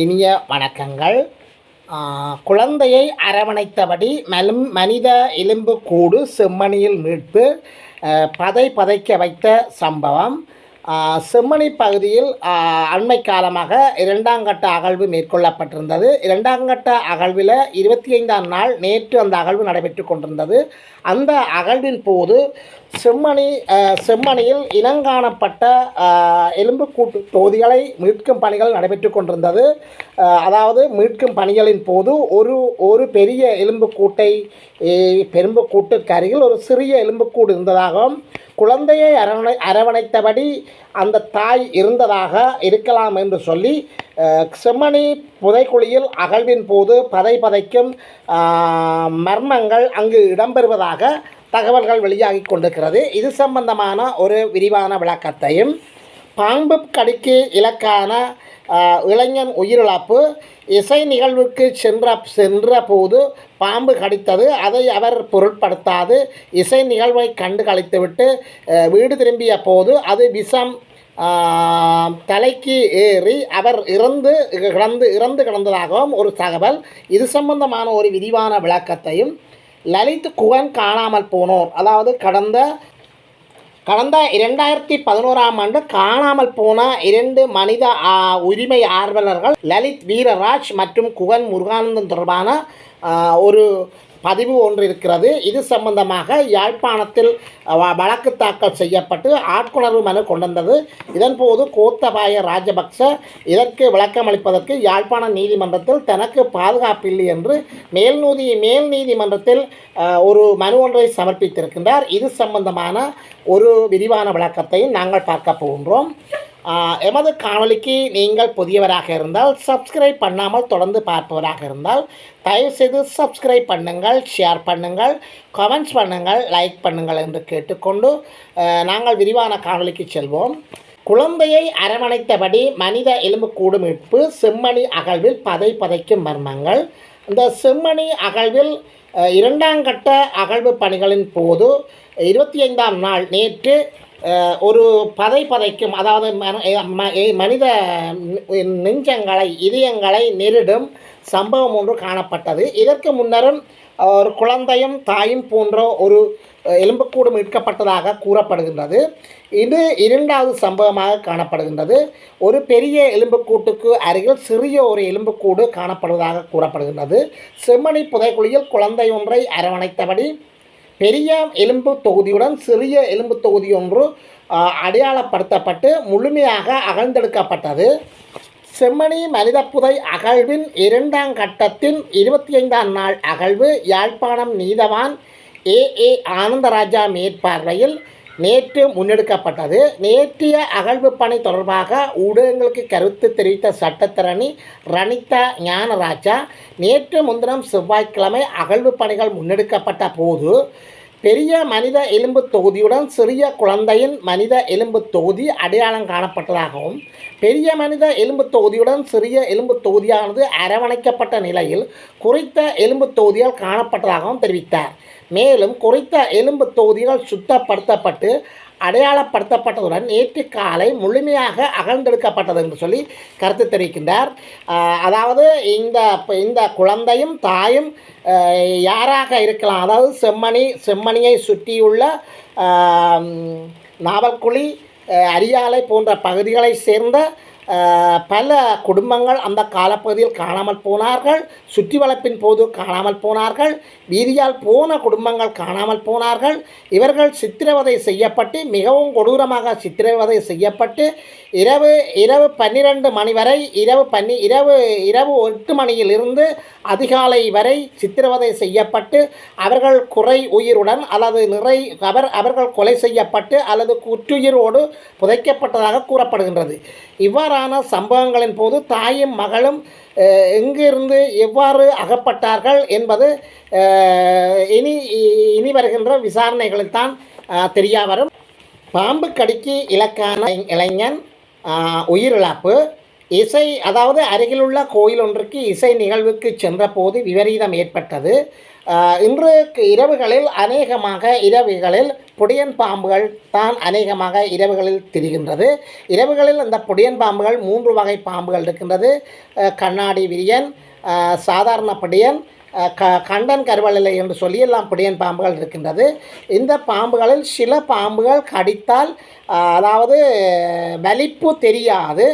இனிய வணக்கங்கள். குழந்தையை அரவணைத்தபடி மலும் மனித எலும்பு கூடு செம்மணியில் மீட்பு பதை பதைக்க வைத்த சம்பவம். செம்மணி பகுதியில் அண்மை காலமாக இரண்டாம் கட்ட அகழ்வு மேற்கொள்ளப்பட்டிருந்தது. இரண்டாம் கட்ட அகழ்வில் இருபத்தி ஐந்தாம் நாள் நேற்று அந்த அகழ்வு நடைபெற்று கொண்டிருந்தது. அந்த அகழ்வின் போது செம்மணி செம்மணியில் இனங்காணப்பட்ட எலும்புக்கூட்டு தொகுதிகளை மீட்கும் பணிகள் நடைபெற்று கொண்டிருந்தது. அதாவது மீட்கும் பணிகளின் போது ஒரு ஒரு பெரிய எலும்புக்கூட்டை பெரும்புக்கூட்டுக்கு அருகில் ஒரு சிறிய எலும்புக்கூடு இருந்ததாகவும் குழந்தையை அரவணை அரவணைத்தபடி அந்த தாய் இருந்ததாக இருக்கலாம் என்று சொல்லி செம்மணி புதைக்குழியில் அகழ்வின் போது பதை பதைக்கும் மர்மங்கள் அங்கு இடம்பெறுவதாக தகவல்கள் வெளியாகி கொண்டிருக்கிறது. இது சம்பந்தமான ஒரு விரிவான விளக்கத்தையும் பாம்பு கடிக்கு இலக்கான இளைஞன் உயிரிழப்பு இசை நிகழ்வுக்கு சென்ற சென்ற போது பாம்பு கடித்தது அதை அவர் பொருட்படுத்தாது இசை நிகழ்வை கண்டு கழித்துவிட்டு வீடு திரும்பிய போது அது விஷம் தலைக்கு ஏறி அவர் இறந்து கிடந்து இறந்து கிடந்ததாகவும் ஒரு தகவல். இது சம்பந்தமான ஒரு விரிவான விளக்கத்தையும் லலித் குகன் காணாமல் போனோர் அதாவது கடந்த கடந்த இரண்டாயிரத்தி பதினோராம் ஆண்டு காணாமல் போன இரண்டு மனித உரிமை ஆர்வலர்கள் லலித் வீரராஜ் மற்றும் குகன் முருகானந்தன் தொடர்பான ஒரு பதிவு ஒன்று இருக்கிறது. இது சம்பந்தமாக யாழ்ப்பாணத்தில் வ- வழக்கு தாக்கல் செய்யப்பட்டு ஆட்கொணர்வு மனு கொண்டது இதன்போது கோத்தபாய ராஜபக்ச இதற்கு விளக்கம் அளிப்பதற்கு யாழ்ப்பாண நீதிமன்றத்தில் தனக்கு பாதுகாப்பில்லை என்று மேல் நீதி மேல் நீதிமன்றத்தில் ஒரு மனு ஒன்றை சமர்ப்பித்திருக்கின்றார். இது சம்பந்தமான ஒரு விரிவான விளக்கத்தையும் நாங்கள் பார்க்க போகின்றோம். எமது காணொலிக்கு நீங்கள் புதியவராக இருந்தால் சப்ஸ்கிரைப் பண்ணாமல் தொடர்ந்து பார்ப்பவராக இருந்தால் தயவுசெய்து சப்ஸ்கிரைப் பண்ணுங்கள் ஷேர் பண்ணுங்கள் கமெண்ட்ஸ் பண்ணுங்கள் லைக் பண்ணுங்கள் என்று கேட்டுக்கொண்டு நாங்கள் விரிவான காணொலிக்கு செல்வோம். குழந்தையை அரவணைத்தபடி மனித எலும்புக்கூடு மீட்பு செம்மணி அகழ்வில் பதை பதைக்கும் மர்மங்கள். இந்த செம்மணி அகழ்வில் இரண்டாம் கட்ட அகழ்வு பணிகளின் போது இருபத்தி ஐந்தாம் நாள் நேற்று ஒரு பதை பதைக்கும் அதாவது மன- ம- எ- மனித நெஞ்சங்களை இதயங்களை நெருடும் சம்பவம் ஒன்று காணப்பட்டது. இதற்கு முன்னரும் ஒரு குழந்தையும் தாயும் போன்ற ஒரு எலும்புக்கூடு மீட்கப்பட்டதாக கூறப்படுகின்றது. இது இரண்டாவது சம்பவமாக காணப்படுகின்றது. ஒரு பெரிய எலும்புக்கூட்டுக்கு அருகில் சிறிய ஒரு எலும்புக்கூடு காணப்படுவதாக கூறப்படுகின்றது. செம்மணி புதைக்குழியில் குழந்தை ஒன்றை அரவணைத்தபடி பெரிய எலும்பு தொகுதியுடன் சிறிய எலும்பு தொகுதி ஒன்று அடையாளப்படுத்தப்பட்டு முழுமையாக அகழ்ந்தெடுக்கப்பட்டது. செம்மணி மனிதப்புதை அகழ்வின் இரண்டாம் கட்டத்தின் இருபத்தி ஐந்தாம் நாள் அகழ்வு. யாழ்ப்பாணம் நீதவான் ஏ. ஏ. ஆனந்தராஜா மேற்பார்வையில் நேற்று முன்னெடுக்கப்பட்டது. நேற்றைய அகழ்வு பணி தொடர்பாக ஊடகங்களுக்கு கருத்து தெரிவித்த சட்டத்தரணி ரணிதா ஞானராஜா நேற்று முன்தினம் செவ்வாய்க்கிழமை அகழ்வு பணிகள் முன்னெடுக்கப்பட்ட போது பெரிய மனித எலும்பு தொகுதியுடன் சிறிய குழந்தையின் மனித எலும்பு தொகுதி அடையாளம் காணப்பட்டதாகவும் பெரிய மனித எலும்பு தொகுதியுடன் சிறிய எலும்பு தொகுதியானது அரவணைக்கப்பட்ட நிலையில் குறித்த எலும்பு தொகுதிகள் காணப்பட்டதாகவும் தெரிவித்தார். மேலும் குறித்த எலும்பு தொகுதிகள் சுத்தப்படுத்தப்பட்டு அடையாளப்படுத்தப்பட்டதுடன் நேற்று காலை முழுமையாக அகழ்ந்தெடுக்கப்பட்டது என்று சொல்லி கருத்து தெரிவிக்கின்றார். அதாவது இந்த இந்த குழந்தையும் தாயும் யாராக இருக்கலாம் அதாவது செம்மணி செம்மணியை சுற்றியுள்ள நாவல்குழி அரியாலை போன்ற பகுதிகளை சேர்ந்த பல குடும்பங்கள் அந்த காலப்பகுதியில் காணாமல் போனார்கள். சுற்றி வளர்ப்பின் போது காணாமல் போனார்கள். வீதியால் போன குடும்பங்கள் காணாமல் போனார்கள். இவர்கள் சித்திரவதை செய்யப்பட்டு மிகவும் கொடூரமாக சித்திரவதை செய்யப்பட்டு இரவு இரவு பன்னிரண்டு மணி வரை இரவு பன்னி இரவு இரவு எட்டு மணியிலிருந்து அதிகாலை வரை சித்திரவதை செய்யப்பட்டு அவர்கள் குறை உயிருடன் அல்லது நிறை அவர் அவர்கள் கொலை செய்யப்பட்டு அல்லது குற்றுயிரோடு புதைக்கப்பட்டதாக கூறப்படுகின்றது. இவ்வாறான சம்பவங்களின் போது தாயும் மகளும் எங்கிருந்து எவ்வாறு அகப்பட்டார்கள் என்பது இனி இனி வருகின்ற விசாரணைகளில் தான் தெரிய வரும். பாம்பு கடிக்கு இலக்கான இளைஞன் உயிரிழப்பு. இசை அதாவது அருகிலுள்ள கோயில் ஒன்றுக்கு இசை நிகழ்வுக்கு சென்றபோது விபரீதம் ஏற்பட்டது. இன்று இரவுகளில் அநேகமாக இரவுகளில் புடியன் பாம்புகள் தான் அநேகமாக இரவுகளில் திரிகின்றது. இரவுகளில் அந்த புடியன் பாம்புகள் மூன்று வகை பாம்புகள் இருக்கின்றது. கண்ணாடி விரியன் சாதாரண படியன் க கண்டன் கருவலிலை என்று சொல்லி எல்லாம் பிடியன் பாம்புகள் இருக்கின்றது. இந்த பாம்புகளில் சில பாம்புகள் கடித்தால் அதாவது வலிப்பு தெரியாது.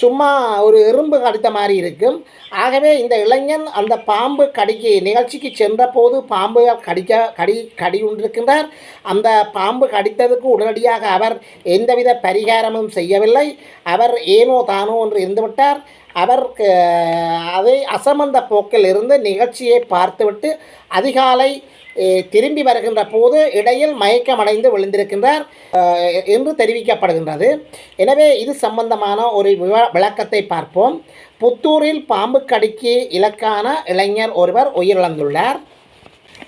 சும்மா ஒரு எறும்பு கடித்த மாதிரி இருக்கும். ஆகவே இந்த இளைஞன் அந்த பாம்பு கடிக்கு நிகழ்ச்சிக்கு சென்றபோது பாம்புகள் கடிக்க கடி கடி கொண்டிருக்கின்றார் அந்த பாம்பு கடித்ததுக்கு உடனடியாக அவர் எந்தவித பரிகாரமும் செய்யவில்லை. அவர் ஏனோ தானோ என்று இருந்துவிட்டார். அவர் அதை அசமந்த போக்கில் இருந்து நிகழ்ச்சியை பார்த்துவிட்டு அதிகாலை திரும்பி வருகின்ற போது இடையில் மயக்கமடைந்து விழுந்திருக்கின்றார் என்று தெரிவிக்கப்படுகின்றது. எனவே இது சம்பந்தமான ஒரு விவ- விளக்கத்தை பார்ப்போம். புத்தூரில் பாம்பு கடிக்கு இலக்கான இளைஞர் ஒருவர் உயிரிழந்துள்ளார்.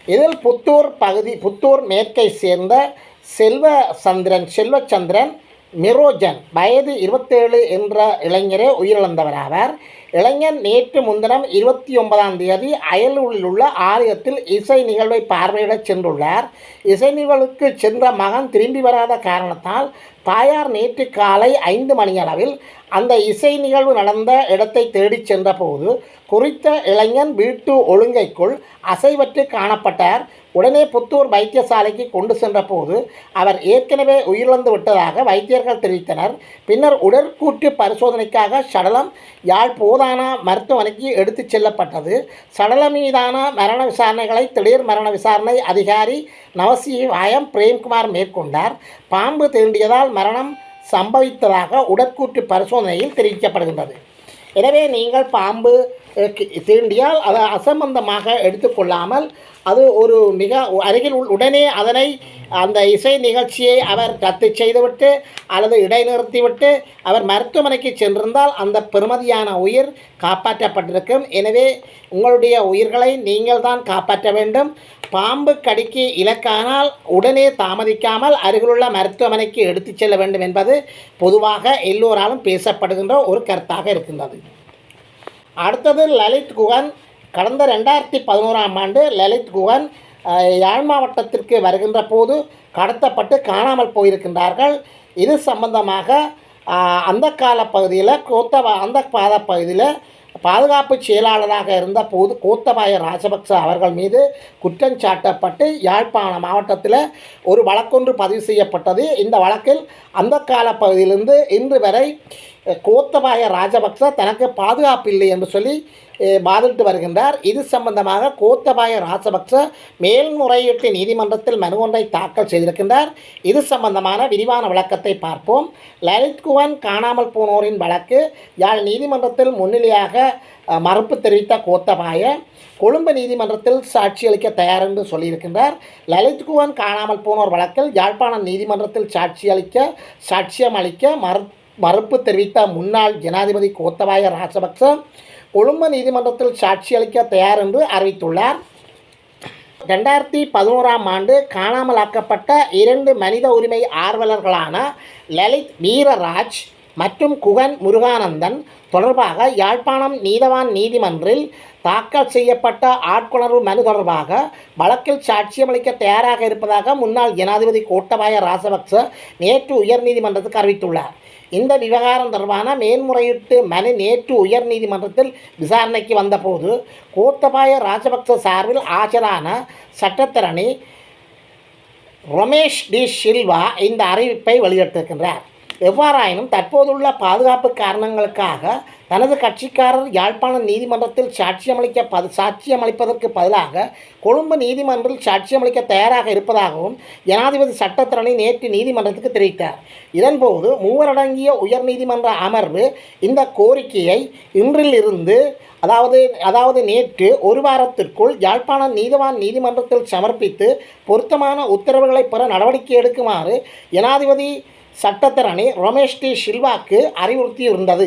இதில் புத்தூர் பகுதி புத்தூர் மேற்கை சேர்ந்த செல்வ சந்திரன் செல்வச்சந்திரன் மிரோஜன் வயது இருபத்தேழு என்ற இளைஞரே உயிரிழந்தவராவார். இளைஞன் நேற்று முன்தினம் இருபத்தி ஒன்பதாம் தேதி அயலூரில் உள்ள ஆலயத்தில் இசை நிகழ்வை பார்வையிடச் சென்றுள்ளார். இசை நிகழ்வுக்கு சென்ற மகன் திரும்பி வராத காரணத்தால் தாயார் நேற்று காலை ஐந்து மணியளவில் அந்த இசை நிகழ்வு நடந்த இடத்தை தேடிச் சென்றபோது குறித்த இளைஞன் வீட்டு ஒழுங்கைக்குள் அசைவற்று காணப்பட்டார். உடனே புத்தூர் வைத்தியசாலைக்கு கொண்டு சென்றபோது அவர் ஏற்கனவே உயிரிழந்து விட்டதாக வைத்தியர்கள் தெரிவித்தனர். பின்னர் உடற்கூற்று பரிசோதனைக்காக சடலம் யாழ் போதானா மருத்துவமனைக்கு எடுத்துச் செல்லப்பட்டது. சடலம் மீதான மரண விசாரணைகளை திடீர் மரண விசாரணை அதிகாரி நவசிவாயம் பிரேம்குமார் மேற்கொண்டார். பாம்பு தீண்டியதால் மரணம் சம்பவித்ததாக உடற்கூற்று பரிசோதனையில் தெரிவிக்கப்படுகின்றது. எனவே நீங்கள் பாம்பு தீண்டியால் அதை அசம்பந்தமாக எடுத்துக்கொள்ளாமல் அது ஒரு மிக அருகில் உள்- உடனே அதனை அந்த இசை நிகழ்ச்சியை அவர் ரத்து செய்துவிட்டு அல்லது இடைநிறுத்திவிட்டு அவர் மருத்துவமனைக்கு சென்றிருந்தால் அந்த பெருமதியான உயிர் காப்பாற்றப்பட்டிருக்கும். எனவே உங்களுடைய உயிர்களை நீங்கள் தான் காப்பாற்ற வேண்டும். பாம்பு கடிக்கு இலக்கானால் உடனே தாமதிக்காமல் அருகிலுள்ள மருத்துவமனைக்கு எடுத்துச் செல்ல வேண்டும் என்பது பொதுவாக எல்லோராலும் பேசப்படுகின்ற ஒரு கருத்தாக இருக்கின்றது. அடுத்தது லலித் குகன். கடந்த ரெண்டாயிரத்தி பதினோராம் ஆண்டு லலித் குகன் யாழ் மாவட்டத்திற்கு வருகின்ற போது கடத்தப்பட்டு காணாமல் போயிருக்கின்றார்கள். இது சம்பந்தமாக அந்த கால பகுதியில் கோத்தவா அந்த பாத பகுதியில் பாதுகாப்பு செயலாளராக இருந்தபோது கோத்தபாய ராஜபக்ச அவர்கள் மீது குற்றம் சாட்டப்பட்டு யாழ்ப்பாண மாவட்டத்தில் ஒரு வழக்கொன்று பதிவு செய்யப்பட்டது. இந்த வழக்கில் அந்த கால பகுதியிலிருந்து இன்று வரை கோத்தபாய ராஜபக்ச தனக்கு பாதுகாப்பு இல்லை என்று சொல்லி வாதிட்டு வருகின்றார். இது சம்பந்தமாக கோத்தபாய ராஜபக்ச மேல்முறையீட்டு நீதிமன்றத்தில் மனு ஒன்றை தாக்கல் செய்திருக்கின்றார். இது சம்பந்தமான விரிவான விளக்கத்தை பார்ப்போம். லலித்குவன் காணாமல் போனோரின் வழக்கு யாழ் நீதிமன்றத்தில் முன்னிலையாக மறுப்பு தெரிவித்த கோத்தபாய கொழும்பு நீதிமன்றத்தில் சாட்சியளிக்க தயார் என்று சொல்லியிருக்கின்றார். லலித்குவன் காணாமல் போனோர் வழக்கில் யாழ்ப்பாணம் நீதிமன்றத்தில் சாட்சியளிக்க சாட்சியம் அளிக்க மறு மறுப்பு தெரிவித்த முன்னாள் ஜனாதிபதி கோத்தபாய ராஜபக்ச கொழும்பு நீதிமன்றத்தில் சாட்சியளிக்க தயார் என்று அறிவித்துள்ளார். ரெண்டாயிரத்தி பதினோராம் ஆண்டு காணாமலாக்கப்பட்ட இரண்டு மனித உரிமை ஆர்வலர்களான லலித் வீரராஜ் மற்றும் குகன் முருகானந்தன் தொடர்பாக யாழ்ப்பாணம் நீதவான் நீதிமன்றில் தாக்கல் செய்யப்பட்ட ஆட்கொணர்வு மனு தொடர்பாக வழக்கில் சாட்சியமளிக்க தயாராக இருப்பதாக முன்னாள் ஜனாதிபதி கோட்டபாய ராஜபக்ச நேற்று உயர்நீதிமன்றத்துக்கு அறிவித்துள்ளார். இந்த விவகாரம் தொடர்பான மேன்முறையீட்டு மனு நேற்று உயர்நீதிமன்றத்தில் விசாரணைக்கு வந்தபோது கோத்தபாய ராஜபக்ச சார்பில் ஆஜரான சட்டத்தரணி ரமேஷ் டி சில்வா இந்த அறிவிப்பை வெளியிட்டிருக்கின்றார். எவ்வாறாயினும் தற்போதுள்ள பாதுகாப்பு காரணங்களுக்காக தனது கட்சிக்காரர் யாழ்ப்பாண நீதிமன்றத்தில் சாட்சியமளிக்க பது சாட்சியமளிப்பதற்கு பதிலாக கொழும்பு நீதிமன்றில் சாட்சியமளிக்க தயாராக இருப்பதாகவும் ஜனாதிபதி சட்டத்திறனை நேற்று நீதிமன்றத்துக்கு தெரிவித்தார். இதன்போது மூவரடங்கிய உயர்நீதிமன்ற அமர்வு இந்த கோரிக்கையை இன்றிலிருந்து அதாவது அதாவது நேற்று ஒரு வாரத்திற்குள் யாழ்ப்பாண நீதவான் நீதிமன்றத்தில் சமர்ப்பித்து பொருத்தமான உத்தரவுகளை பெற நடவடிக்கை எடுக்குமாறு ஜனாதிபதி சட்டத்தரணி ரமேஷ் டி சில்வாக்கு அறிவுறுத்தியிருந்தது.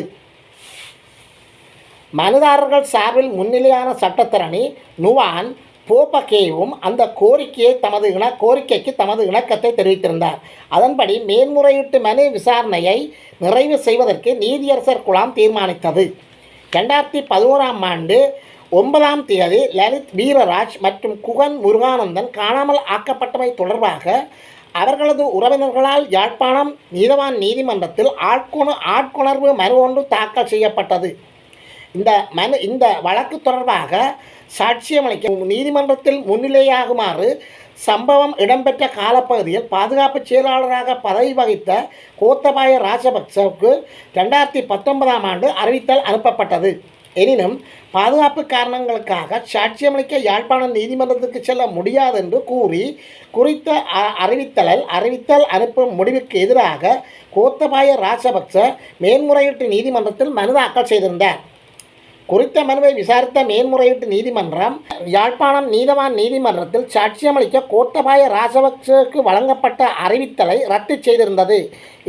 மனுதாரர்கள் சார்பில் முன்னிலையான சட்டத்தரணி நுவான் போபகேவும் அந்த கோரிக்கையை தமது இண கோரிக்கைக்கு தமது இணக்கத்தை தெரிவித்திருந்தார். அதன்படி மேன்முறையீட்டு மனு விசாரணையை நிறைவு செய்வதற்கு நீதியரசர் குழாம் தீர்மானித்தது. ரெண்டாயிரத்தி பதினோராம் ஆண்டு ஒன்பதாம் தேதி லலித் வீரராஜ் மற்றும் குகன் முருகானந்தன் காணாமல் ஆக்கப்பட்டமை தொடர்பாக அவர்களது உறவினர்களால் யாழ்ப்பாணம் நீதவான் நீதிமன்றத்தில் ஆட்கொண ஆட்கொணர்வு மனு ஒன்று தாக்கல் செய்யப்பட்டது. இந்த மனு இந்த வழக்கு தொடர்பாக சாட்சியமளிக்க நீதிமன்றத்தில் முன்னிலையாகுமாறு சம்பவம் இடம்பெற்ற காலப்பகுதியில் பாதுகாப்பு செயலாளராக பதவி வகித்த கோத்தபாய ராஜபக்சவுக்கு ரெண்டாயிரத்தி பத்தொன்பதாம் ஆண்டு அறிவித்தல் அனுப்பப்பட்டது. எனினும் பாதுகாப்பு காரணங்களுக்காக சாட்சியமளிக்க யாழ்ப்பாணம் நீதிமன்றத்துக்கு செல்ல முடியாது என்று கூறி குறித்த அ- அறிவித்தலில் அறிவித்தல் அனுப்பும் முடிவுக்கு எதிராக கோத்தபாய ராஜபக்ச மேன்முறையீட்டு நீதிமன்றத்தில் மனு தாக்கல் செய்திருந்தார். குறித்த மனுவை விசாரித்த மேன்முறையீட்டு நீதிமன்றம் யாழ்ப்பாணம் நீதவான் நீதிமன்றத்தில் சாட்சியமளிக்க கோத்தபாய ராஜபக்சவுக்கு வழங்கப்பட்ட அறிவித்தலை ரத்து செய்திருந்தது.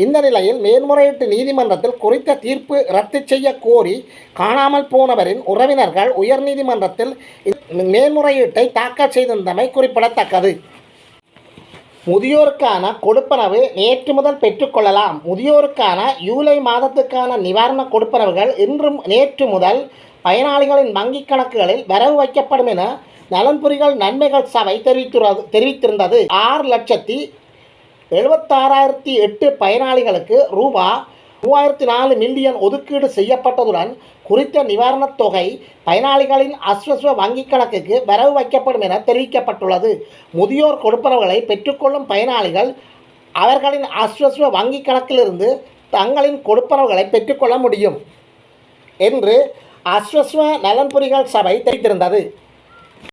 இந்த நிலையில் மேன்முறையீட்டு நீதிமன்றத்தில் குறித்த தீர்ப்பு ரத்து செய்ய கோரி காணாமல் போனவரின் உறவினர்கள் உயர்நீதிமன்றத்தில் மேன்முறையீட்டை தாக்கல் செய்திருந்தமை குறிப்பிடத்தக்கது. முதியோருக்கான கொடுப்பனவு நேற்று முதல் பெற்றுக்கொள்ளலாம். முதியோருக்கான ஜூலை மாதத்துக்கான நிவாரண கொடுப்பனவுகள் இன்றும் நேற்று முதல் பயனாளிகளின் வங்கிக் கணக்குகளில் வரவு வைக்கப்படும் என நலன்புரிகள் நன்மைகள் சபை தெரிவித்துள்ளது தெரிவித்திருந்தது. ஆறு லட்சத்தி எழுபத்தாறாயிரத்தி எட்டு பயனாளிகளுக்கு ரூபா மூவாயிரத்தி நாலு மில்லியன் ஒதுக்கீடு செய்யப்பட்டதுடன் குறித்த நிவாரணத் தொகை பயனாளிகளின் அஸ்வஸ்வ வங்கிக் கணக்குக்கு வரவு வைக்கப்படும் என தெரிவிக்கப்பட்டுள்ளது. முதியோர் கொடுப்பனவுகளை பெற்றுக்கொள்ளும் பயனாளிகள் அவர்களின் அஸ்வஸ்வ வங்கிக் கணக்கிலிருந்து தங்களின் கொடுப்பனவுகளை பெற்றுக்கொள்ள முடியும் என்று அஸ்வஸ்வ நலன்புரிகள் சபை தெரிவித்திருந்தது.